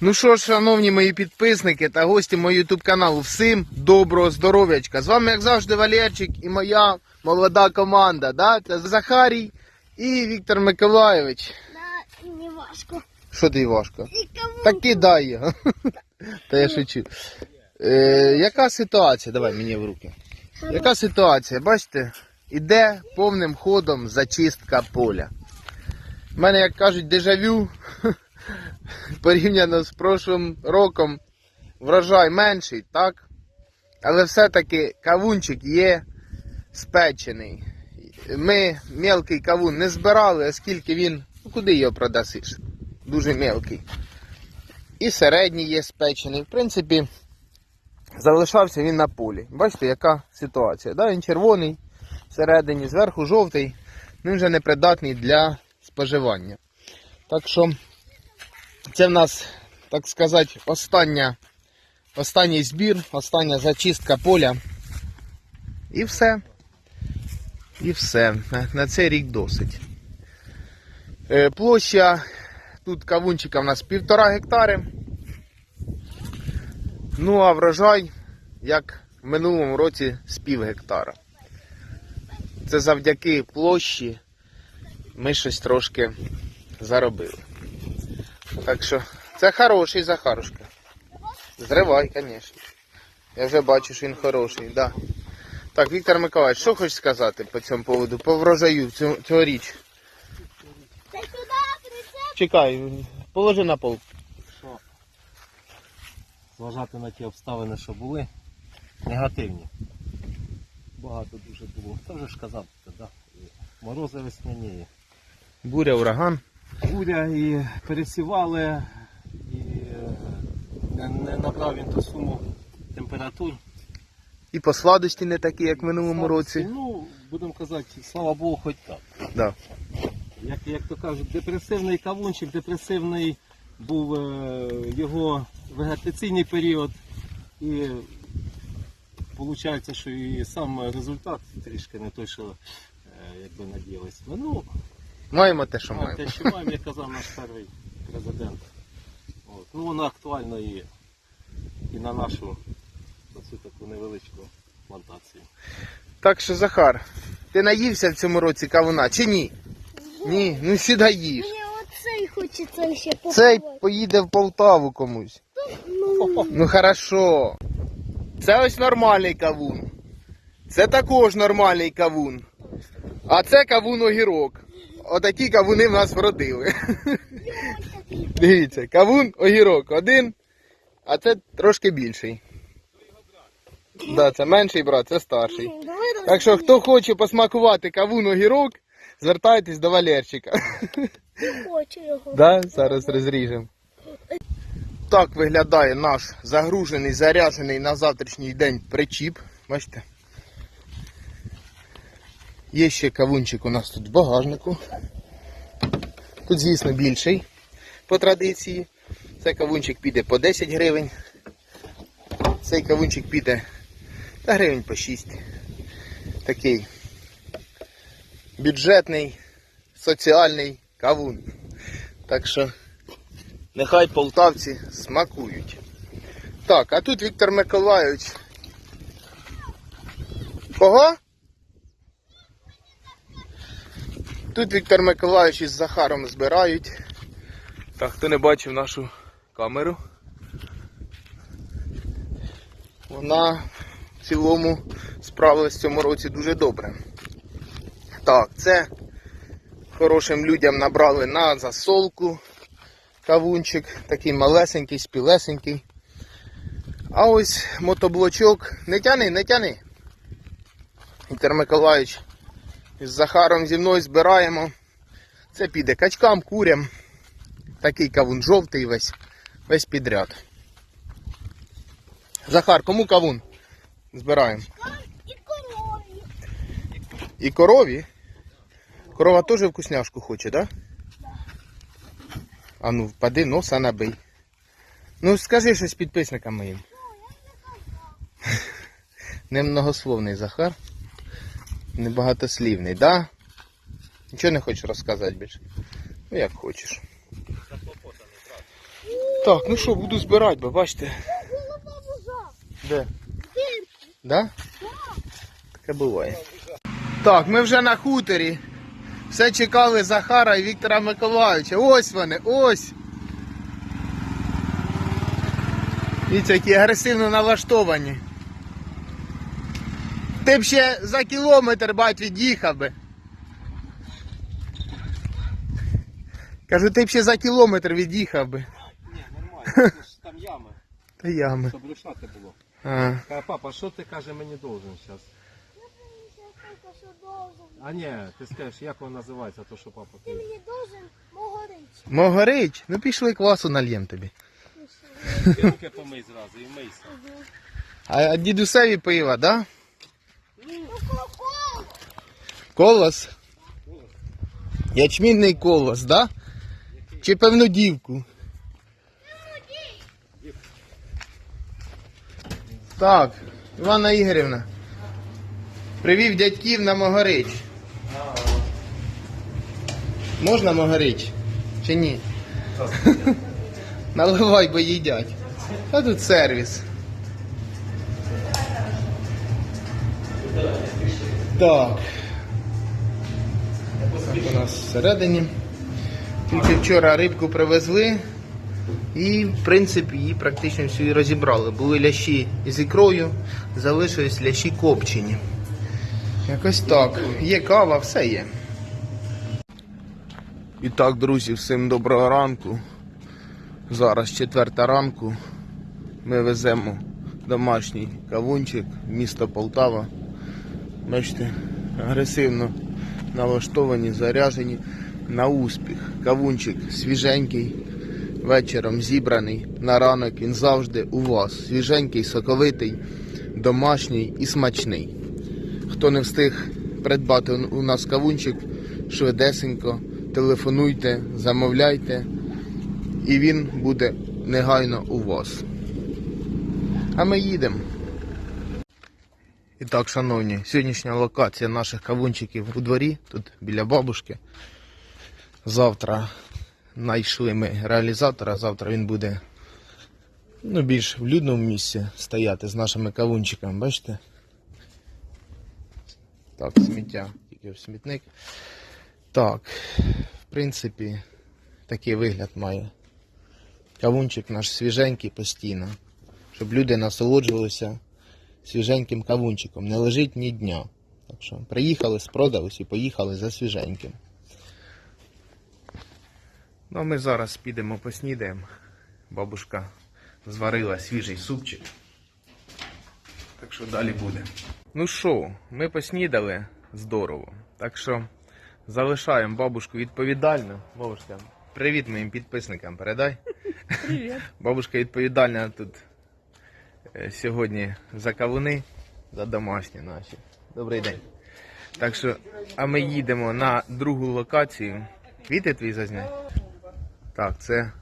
Ну що ж, шановні мої підписники та гості мого ютуб каналу, всім доброго здоров'ячка. З вами, як завжди, Валерчик і моя молода команда. Да? Це Захарій і Віктор Миколайович. Да, не важко. Що ти важко? Так кидай його. Та я шучу. Е, яка ситуація? Давай мені в руки. Яка ситуація? Бачите, іде повним ходом зачистка поля. У мене, як кажуть, дежавю порівняно з прошлим роком врожай менший, так? Але все-таки кавунчик є спечений. Ми мелкий кавун не збирали, оскільки він. Ну куди його продасиш? Дуже мелкий. І середній є спечений. В принципі, залишався він на полі. Бачите, яка ситуація. Да? Він червоний всередині, зверху жовтий, він вже непридатний для споживання. Так що це в нас, так сказати, остання, останній збір, остання зачистка поля. І все. І все. На- цей рік досить. Е, Площа тут кавунчика в нас півтора гектари. Ну а врожай, як в минулому році, з пів гектара. Це завдяки площі ми щось трошки заробили. Так що це хороший Захарушка. Зривай, звісно. Я вже бачу, що він хороший, да. Так, Віктор Миколаївич, що хочеш сказати по цьому поводу, по врожаю цього, цьогоріч? Чекай, положи на пол. що зважати на ті обставини, що були, негативні. Багато дуже було. Це вже ж казав, це, да. морози весняні, Буря, ураган. Буря, і пересівали, і е, не, не набрав він ту суму температур. І по сладості не такі, як в минулому році. Ну, будемо казати, слава Богу, хоч так. Да. Як, як то кажуть, депресивний кавунчик, депресивний був е, його вегетаційний період. І виходить, що і сам результат трішки не той, що е, якби надіялися. Ну, Маємо те, що а, маємо. те, що маємо, як казав наш перший президент. От. Ну, воно актуально і, і на нашу оцю таку невеличку плантацію. Так що, Захар, ти наївся в цьому році кавуна чи ні? Ні, ну сюди їж. Мені оцей хочеться ще Цей поїде в Полтаву комусь. Ну, Ну хорошо. Це ось нормальний кавун. Це також нормальний кавун. А це кавун огірок. Отакі кавуни в нас вродили. Дивіться, кавун огірок один, а це трошки більший. Да, це менший брат, це старший. Так що хто хоче посмакувати кавун огірок, звертайтесь до Валерчика. хочу його. Да, зараз розріжемо. Так виглядає наш загружений, заряджений на завтрашній день причіп. Бачите? Є ще кавунчик у нас тут в багажнику. Тут, звісно, більший по традиції. Цей кавунчик піде по 10 гривень. Цей кавунчик піде та гривень по 6. Такий бюджетний, соціальний кавун. Так що нехай полтавці смакують. Так, а тут Віктор Миколайович. Кого? Тут Віктор Миколайович із Захаром збирають. Так, хто не бачив нашу камеру. Вона в цілому справилась в цьому році дуже добре. Так, це хорошим людям набрали на засолку кавунчик, такий малесенький, спілесенький. А ось мотоблочок. Не тяни, не тяни. Віктор Миколаївич з Захаром зі мною збираємо. Це піде качкам, курям. Такий кавун жовтий весь, весь підряд. Захар, кому кавун? Збираємо. І корові. І корові. Корова теж вкусняшку хоче, так? Да? А ну, впади, носа набий. Ну, скажи щось підписникам моїм. Немногословний Захар. Небагатослівний, да? Нічого не хочеш розказати більше? Ну як хочеш. Так, ну що, буду збирати, бо бачите. Де? Да? Таке буває. Так, ми вже на хуторі. Все чекали Захара і Віктора Миколаївича. Ось вони, ось. Дивіться, які агресивно налаштовані. Ти б ще за кілометр бать від'їхав би. Кажу, ти б ще за кілометр від'їхав би. Ні, нормально, це ж там ями, Та ями. щоб рушати було. А. Каже, папа, що ти каже мені должен зараз? Я що должен. А ні, ти скажеш, як воно називається, то що папа Ти ти. мені должен могорич. Могорич, ну пішли квасу нальєм тобі. Ти руки помий зразу і мийся. А, а дідусеві пива, да? Колос? Ячмінний колос, да? Чи певну дівку? Так, Івана Ігорівна. Привів дядьків на Могорич. Можна Могорич? Чи ні? Наливай, бо їдять. А тут сервіс. Так. Так, у нас всередині. Тільки вчора рибку привезли і, в принципі, її практично всю розібрали. Були лящі з ікрою, залишились лящі копчені. Якось так. Є кава, все є. І так, друзі, всім доброго ранку. Зараз четверта ранку. Ми веземо домашній кавунчик, місто Полтава. Бачите, агресивно налаштовані, заряжені на успіх. Кавунчик свіженький, вечором зібраний на ранок. Він завжди у вас. Свіженький, соковитий, домашній і смачний. Хто не встиг придбати у нас кавунчик, швидесенько, телефонуйте, замовляйте, і він буде негайно у вас. А ми їдемо. І так, шановні, сьогоднішня локація наших кавунчиків у дворі, тут біля бабушки. Завтра знайшли ми реалізатора, завтра він буде ну, більш в людному місці стояти з нашими кавунчиками, бачите? Так, сміття, тільки в смітник. Так, в принципі, такий вигляд має. Кавунчик наш свіженький постійно, щоб люди насолоджувалися свіженьким кавунчиком. Не лежить ні дня. Так що приїхали, спродались і поїхали за свіженьким. Ну а ми зараз підемо поснідаємо. Бабушка зварила свіжий супчик. Так що далі буде. Ну що, ми поснідали здорово. Так що залишаємо бабушку відповідальну. Бабушка, привіт моїм підписникам передай. Привіт. Бабушка відповідальна тут сьогодні за кавуни, за домашні наші. Добрий день. Так що, а ми їдемо на другу локацію. Квіти твої зазнять? Так, це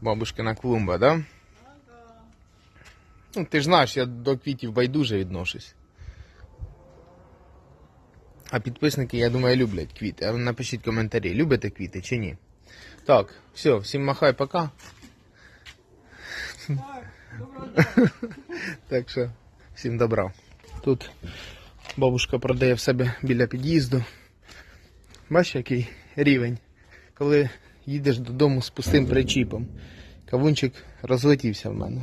бабушкина клумба, да? Ну, ти ж знаєш, я до квітів байдуже відношусь. А підписники, я думаю, люблять квіти. А напишіть коментарі, любите квіти чи ні. Так, все, всім махай, пока. Так що, всім добра. Тут бабушка продає в себе біля під'їзду. Бачиш, який рівень. Коли їдеш додому з пустим причіпом. Кавунчик розлетівся в мене.